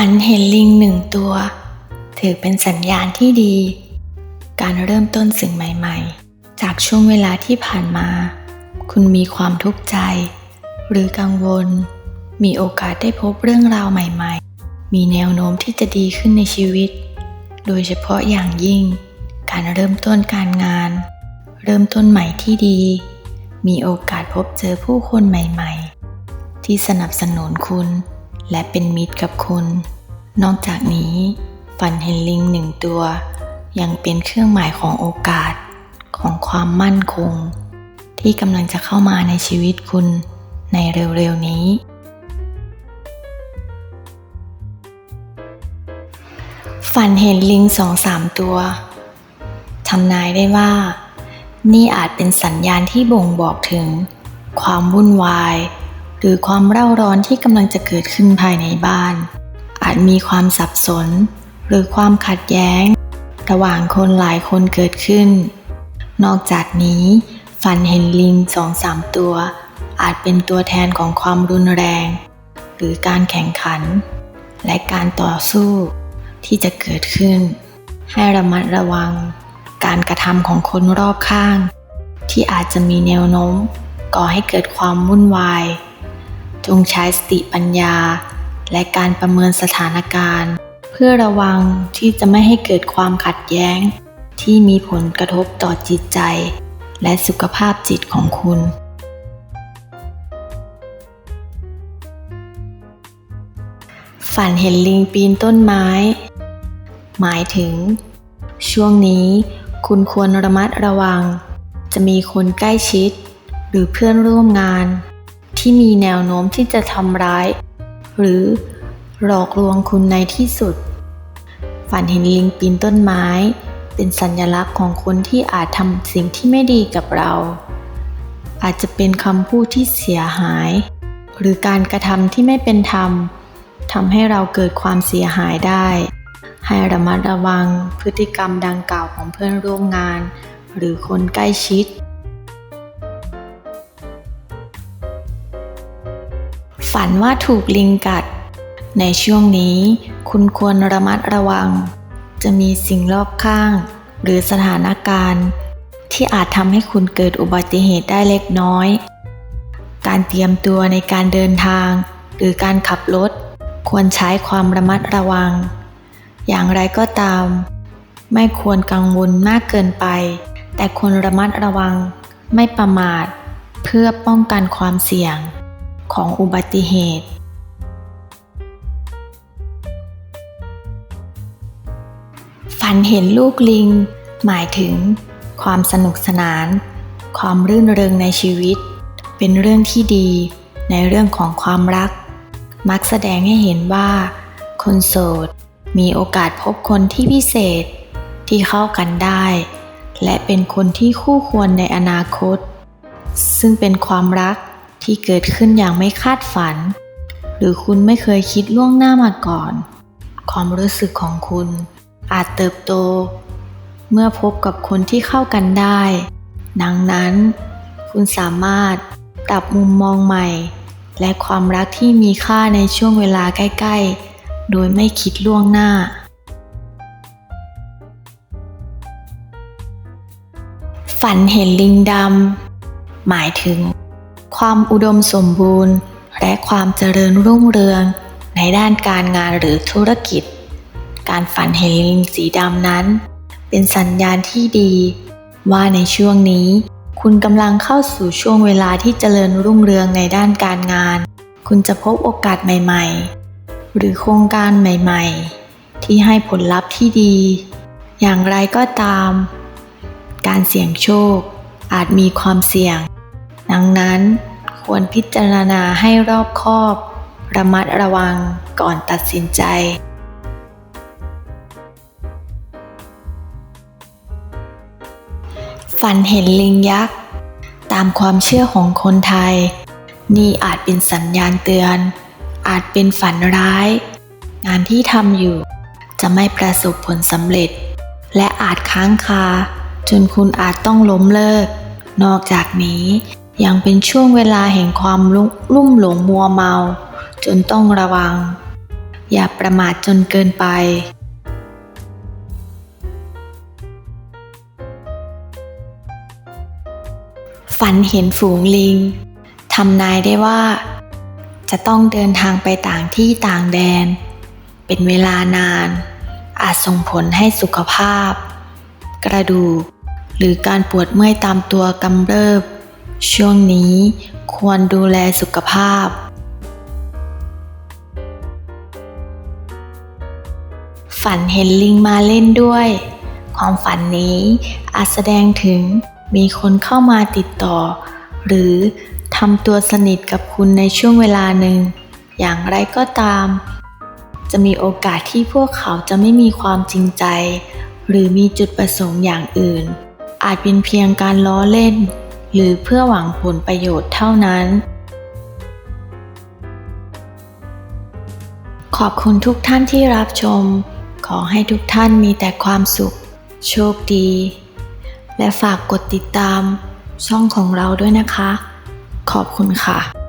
ฝันเห็นลิงหนึ่งตัว ถือเป็นสัญญาณที่ดี การเริ่มต้นสิ่งใหม่ๆ จากช่วงเวลาที่ผ่านมา คุณมีความทุกข์ใจ หรือกังวล มีโอกาสได้พบเรื่องราวใหม่ๆ มีแนวโน้มที่จะดีขึ้นในชีวิต โดยเฉพาะอย่างยิ่ง การเริ่มต้นการงาน เริ่มต้นใหม่ที่ดี มีโอกาสพบเจอผู้คนใหม่ๆ ที่สนับสนุนคุณ และเป็นมิตรกับคุณ นอกจากนี้ฝันเห็นลิงหนึ่งตัว ยังเป็นเครื่องหมายของโอกาสของความมั่นคง ที่กำลังจะเข้ามาในชีวิตคุณในเร็วๆนี้ ฝันเห็นลิงสองสามตัวทำนายได้ว่า นี่อาจเป็นสัญญาณที่บ่งบอกถึง ความวุ่นวาย หรือความเร่าร้อนที่กำลังจะเกิดขึ้นภายในบ้าน อาจมีความสับสน หรือความขัดแย้ง ระหว่างคนหลายคนเกิดขึ้น นอกจากนี้ ฝันเห็นลิงสองสามตัว อาจเป็นตัวแทนของความรุนแรง หรือการแข่งขัน และการต่อสู้ที่จะเกิดขึ้น ให้ระมัดระวัง การกระทำของคนรอบข้าง ที่อาจจะมีแนวโน้มก่อให้เกิดความวุ่นวาย จงใช้สติปัญญา และการประเมินสถานการณ์ เพื่อระวังที่จะไม่ให้เกิดความขัดแย้ง ที่มีผลกระทบต่อจิตใจ และสุขภาพจิตของคุณฝันเห็นลิงปีนต้นไม้ หมายถึง ช่วงนี้คุณควรระมัดระวัง จะมีคนใกล้ชิด หรือเพื่อนร่วมงาน ที่มีแนวโน้มที่จะทำร้าย หรือหลอกลวงคุณในที่สุด ฝันเห็นลิงปีนต้นไม้ เป็นสัญลักษณ์ของคนที่อาจทำสิ่งที่ไม่ดีกับเรา อาจจะเป็นคำพูดที่เสียหาย หรือการกระทำที่ไม่เป็นธรรมทำให้เราเกิดความเสียหายได้ ให้ระมัดระวังพฤติกรรมดังกล่าวของเพื่อนร่วมงาน หรือคนใกล้ชิด ฝันว่าถูกลิงกัด ในช่วงนี้คุณควรระมัดระวัง จะมีสิ่งรอบข้าง หรือสถานการณ์ ที่อาจทำให้คุณเกิดอุบัติเหตุได้เล็กน้อย การเตรียมตัวในการเดินทาง หรือการขับรถควรใช้ความระมัดระวัง อย่างไรก็ตาม ไม่ควรกังวลมากเกินไป แต่ควรระมัดระวัง ไม่ประมาท เพื่อป้องกันความเสี่ยง ของอุบัติเหตุ ฝันเห็นลูกลิง หมายถึง ความสนุกสนาน ความรื่นเริงในชีวิต เป็นเรื่องที่ดีในเรื่องของความรัก มักแสดงให้เห็นว่า คนโสดมีโอกาสพบคนที่พิเศษที่เข้ากันได้ และเป็นคนที่คู่ควรในอนาคต ซึ่งเป็นความรัก ที่เกิดขึ้นอย่างไม่คาดฝัน หรือคุณไม่เคยคิดล่วงหน้ามาก่อน ความรู้สึกของคุณอาจเติบโต เมื่อพบกับคนที่เข้ากันได้ ดังนั้น คุณสามารถปรับมุมมองใหม่ และความรักที่มีค่าในช่วงเวลาใกล้ ๆ โดยไม่คิดล่วงหน้า ฝันเห็นลิงดำหมายถึง ความอุดมสมบูรณ์ และความเจริญรุ่งเรือง ในด้านการงานหรือธุรกิจ การฝันเห็นลิงสีดำนั้น เป็นสัญญาณที่ดี ว่าในช่วงนี้ คุณกำลังเข้าสู่ช่วงเวลาที่เจริญรุ่งเรืองในด้านการงาน คุณจะพบโอกาสใหม่ๆ หรือโครงการใหม่ๆ ที่ให้ผลลัพธ์ที่ดี อย่างไรก็ตาม การเสี่ยงโชคอาจมีความเสี่ยง ดังนั้นควรพิจารณาให้รอบคอบ ระมัดระวังก่อนตัดสินใจ ฝันเห็นลิงยักษ์ ตามความเชื่อของคนไทย นี่อาจเป็นสัญญาณเตือน อาจเป็นฝันร้าย งานที่ทำอยู่จะไม่ประสบผลสำเร็จ และอาจค้างคา จนคุณอาจต้องล้มเลิก นอกจากนี้ ยังเป็นช่วงเวลาแห่งความลุ่มหลงมัวเมา จนต้องระวัง อย่าประมาทจนเกินไป ฝันเห็นฝูงลิงทำนายได้ว่า จะต้องเดินทางไปต่างที่ต่างแดน เป็นเวลานาน อาจส่งผลให้สุขภาพ กระดูก หรือการปวดเมื่อยตามตัวกำเริบ ช่วงนี้ควรดูแลสุขภาพ ฝันเห็นลิงมาเล่นด้วย ความฝันนี้อาจแสดงถึงมีคนเข้ามาติดต่อ หรือทำตัวสนิทกับคุณในช่วงเวลาหนึ่ง อย่างไรก็ตาม จะมีโอกาสที่พวกเขาจะไม่มีความจริงใจ หรือมีจุดประสงค์อย่างอื่น อาจเป็นเพียงการล้อเล่น หรือเพื่อหวังผลประโยชน์เท่านั้น ขอบคุณทุกท่านที่รับชม ขอให้ทุกท่านมีแต่ความสุข โชคดี และฝากกดติดตามช่องของเราด้วยนะคะ ขอบคุณค่ะ